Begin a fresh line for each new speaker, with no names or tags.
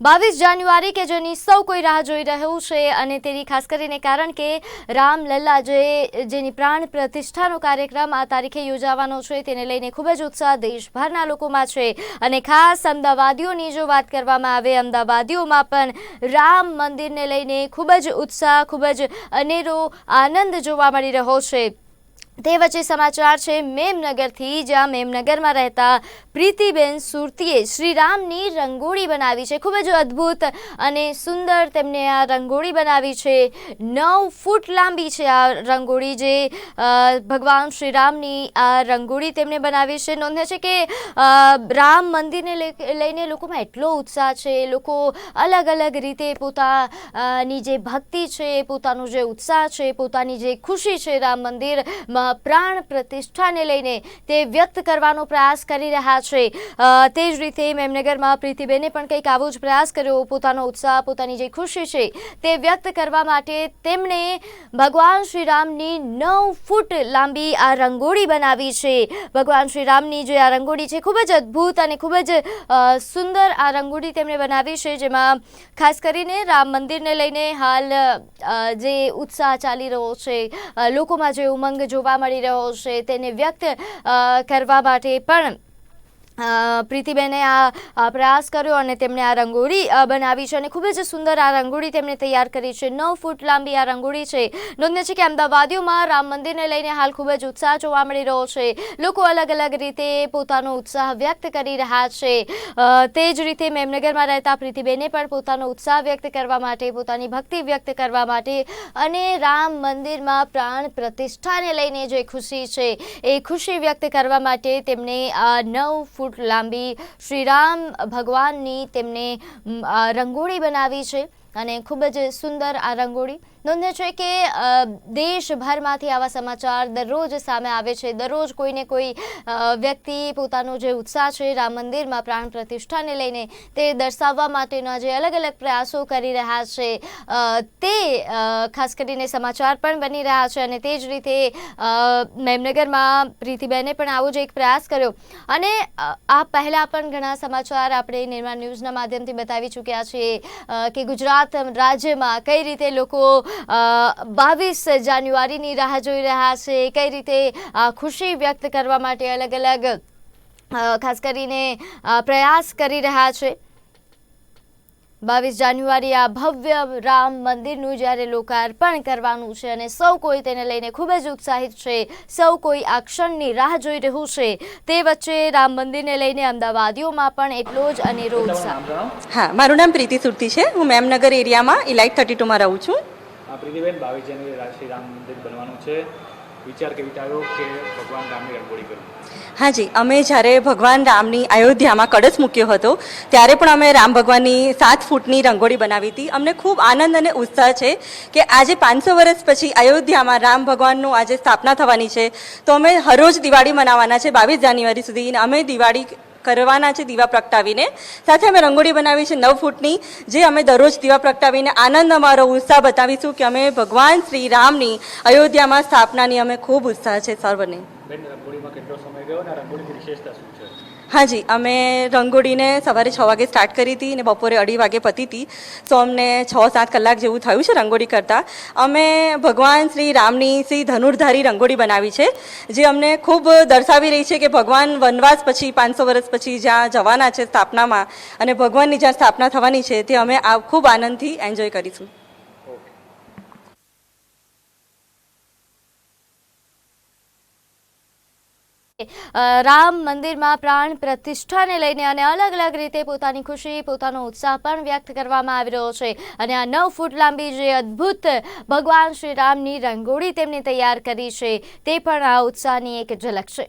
બાવીસ જાન્યુઆરી કે જેની સૌ કોઈ રાહ જોઈ રહ્યું છે અને તેની ખાસ કરીને કારણ કે રામલલ્લા જે જેની પ્રાણ પ્રતિષ્ઠાનો કાર્યક્રમ આ તારીખે યોજાવાનો છે, તેને લઈને ખૂબ જ ઉત્સાહ દેશભરના લોકોમાં છે. અને ખાસ અમદાવાદીઓની જો વાત કરવામાં આવે, અમદાવાદીઓમાં પણ રામ મંદિરને લઈને ખૂબ જ ઉત્સાહ, ખૂબ જ અનેરો આનંદ જોવા મળી રહ્યો છે. તે વચ્ચે સમાચાર છે, મેમનગરથી જ્યાં મેમનગરમાં રહેતા પ્રીતિબેન સુરતીએ શ્રીરામની રંગોળી બનાવી છે. ખૂબ જ અદ્ભુત અને સુંદર તેમને આ રંગોળી બનાવી છે. નવ ફૂટ લાંબી છે આ રંગોળી જે ભગવાન શ્રીરામની આ રંગોળી તેમણે બનાવી છે. નોંધે છે કે રામ મંદિરને લઈ- લઈને લોકોમાં એટલો ઉત્સાહ છે. લોકો અલગ અલગ રીતે પોતાની જે ભક્તિ છે, પોતાનો જે ઉત્સાહ છે, પોતાની જે ખુશી છે રામ મંદિરમાં પ્રાણ પ્રતિષ્ઠાને લઈને તે વ્યક્ત કરવાનો પ્રયાસ કરી રહ્યા છે. તે જ રીતે મેમનગરમાં પ્રીતિબેને પણ કંઈક આવો જ પ્રયાસ કર્યો. પોતાનો ઉત્સાહ, પોતાની જે ખુશી છે તે વ્યક્ત કરવા માટે તેમણે ભગવાન શ્રીરામની નવ ફૂટ લાંબી આ રંગોળી બનાવી છે. ભગવાન શ્રીરામની જે આ રંગોળી છે ખૂબ જ અદ્ભુત અને ખૂબ જ સુંદર આ રંગોળી તેમણે બનાવી છે. જેમાં ખાસ કરીને રામ મંદિરને લઈને હાલ જે ઉત્સાહ ચાલી રહ્યો છે. લોકોમાં જે ઉમંગ જોવા મળી રહ્યો છે. તેને વ્યક્ત કરવા માટે પણ પ્રીતિબેને આ પ્રયાસ કર્યો અને તેમણે આ રંગોળી બનાવી છે અને ખૂબ જ સુંદર આ રંગોળી તેમણે તૈયાર કરી છે. નવ ફૂટ લાંબી આ રંગોળી છે. નોંધ્ય છે કે અમદાવાદીઓમાં રામ મંદિરને લઈને હાલ ખૂબ જ ઉત્સાહ જોવા મળી રહ્યો છે. લોકો અલગ અલગ રીતે પોતાનો ઉત્સાહ વ્યક્ત કરી રહ્યા છે. તે જ રીતે મેમનગરમાં રહેતા પ્રીતિબેને પણ પોતાનો ઉત્સાહ વ્યક્ત કરવા માટે, પોતાની ભક્તિ વ્યક્ત કરવા માટે અને રામ મંદિરમાં પ્રાણ પ્રતિષ્ઠાને લઈને જે ખુશી છે, એ ખુશી વ્યક્ત કરવા માટે તેમણે આ નવ ફૂટ લાંબી શ્રીરામ ભગવાનની તેમને રંગોળી બનાવી છે. અને ખૂબ જ સુંદર આ રંગોળી. નોંધ્ય છે કે દેશભરમાંથી આવા સમાચાર દરરોજ સામે આવે છે. દરરોજ કોઈને કોઈ વ્યક્તિ પોતાનો જે ઉત્સાહ છે, રામ મંદિરમાં પ્રાણ પ્રતિષ્ઠાને લઈને તે દર્શાવવા માટેના જે અલગ અલગ પ્રયાસો કરી રહ્યા છે તે ખાસ કરીને સમાચાર પણ બની રહ્યા છે અને તે જ રીતે મેમનગરમાં પ્રીતિબેને પણ આવો જ એક પ્રયાસ કર્યો. અને આ પહેલાં પણ ઘણા સમાચાર આપણે નિર્માણ ન્યૂઝના માધ્યમથી બતાવી ચૂક્યા છીએ કે ગુજરાત રાજ્યમાં કઈ રીતે લોકો બાવીસ જાન્યુઆરીની રાહ જોઈ રહ્યા છે? કઈ રીતે ખુશી વ્યક્ત કરવા માટે અલગ અલગ ખાસ કરીને પ્રયાસ કરી રહ્યા છે? બાવીસ જાન્યુઆરી આ ભવ્ય રામ મંદિરનું જ્યારે લોકાર્પણ કરવાનું છે અને સૌ કોઈ તેને લઈને ખૂબ જ ઉત્સાહિત છે સૌ કોઈ આ ક્ષણની રાહ જોઈ રહ્યું છે તે વચ્ચે રામ મંદિરને લઈને અમદાવાદીઓમાં પણ એટલો જ અનેરો ઉત્સાહ
હા મારું નામ પ્રીતિ સુરતી છે. હું મેમનગર એરિયામાં ઇલાઇટ થર્ટી ટુમાં રહું છું.
પ્રીતિબેન બાવીસ જાન્યુઆરી રામ મંદિર બનવાનું છે. વિચાર કેવી આવ્યો કે ભગવાન રામની રંગોળી કરું.
હાજી, અમે જ્યારે ભગવાન રામની અયોધ્યામાં કળશ મૂક્યો હતો, ત્યારે પણ અમે રામ ભગવાનની સાત ફૂટની રંગોળી બનાવી હતી. અમને ખૂબ આનંદ અને ઉત્સાહ છે કે આજે પાંચસો વર્ષ પછી અયોધ્યામાં રામ ભગવાનનું આજે સ્થાપના થવાની છે. તો અમે હરરોજ દિવાળી મનાવવાના છે, બાવીસ જાન્યુઆરી સુધી. અમે દિવાળી કરવાના છે દીવા પ્રગટાવીને. સાથે અમે રંગોળી બનાવી છે નવ ફૂટની જે અમે દરરોજ દીવા પ્રગટાવીને આનંદ અમારો, ઉત્સાહ બતાવીશું કે અમે ભગવાન શ્રી રામની અયોધ્યામાં સ્થાપનાની અમે ખૂબ ઉત્સાહ છે સર્વને.
રંગોળીમાં કેટલો સમય ગયો અને રંગોળીની વિશેષતા શું છે?
હાજી, અમે રંગોળીને સવારે છ વાગે સ્ટાર્ટ કરી હતી અને બપોરે અઢી વાગે પતી હતી. સો અમને છ સાત કલાક જેવું થયું છે રંગોળી કરતાં. અમે ભગવાન શ્રી રામની શ્રી ધનુર્ધારી રંગોળી બનાવી છે, જે અમને ખૂબ દર્શાવી રહી છે કે ભગવાન વનવાસ પછી, પાંચસો વર્ષ પછી જ્યાં જવાના છે સ્થાપનામાં અને ભગવાનની જ્યાં સ્થાપના થવાની છે, તે અમે આ ખૂબ આનંદથી એન્જોય કરીશું.
રામ મંદિરમાં પ્રાણ પ્રતિષ્ઠાને લઈને અને અલગ અલગ રીતે પોતાની ખુશી, પોતાનો ઉત્સાહ પણ વ્યક્ત કરવામાં આવી રહ્યો છે. અને આ નવ ફૂટ લાંબી જે અદ્ભુત ભગવાન શ્રી રામની રંગોળી તેમણે તૈયાર કરી છે, તે પણ આ ઉત્સાહની એક ઝલક છે.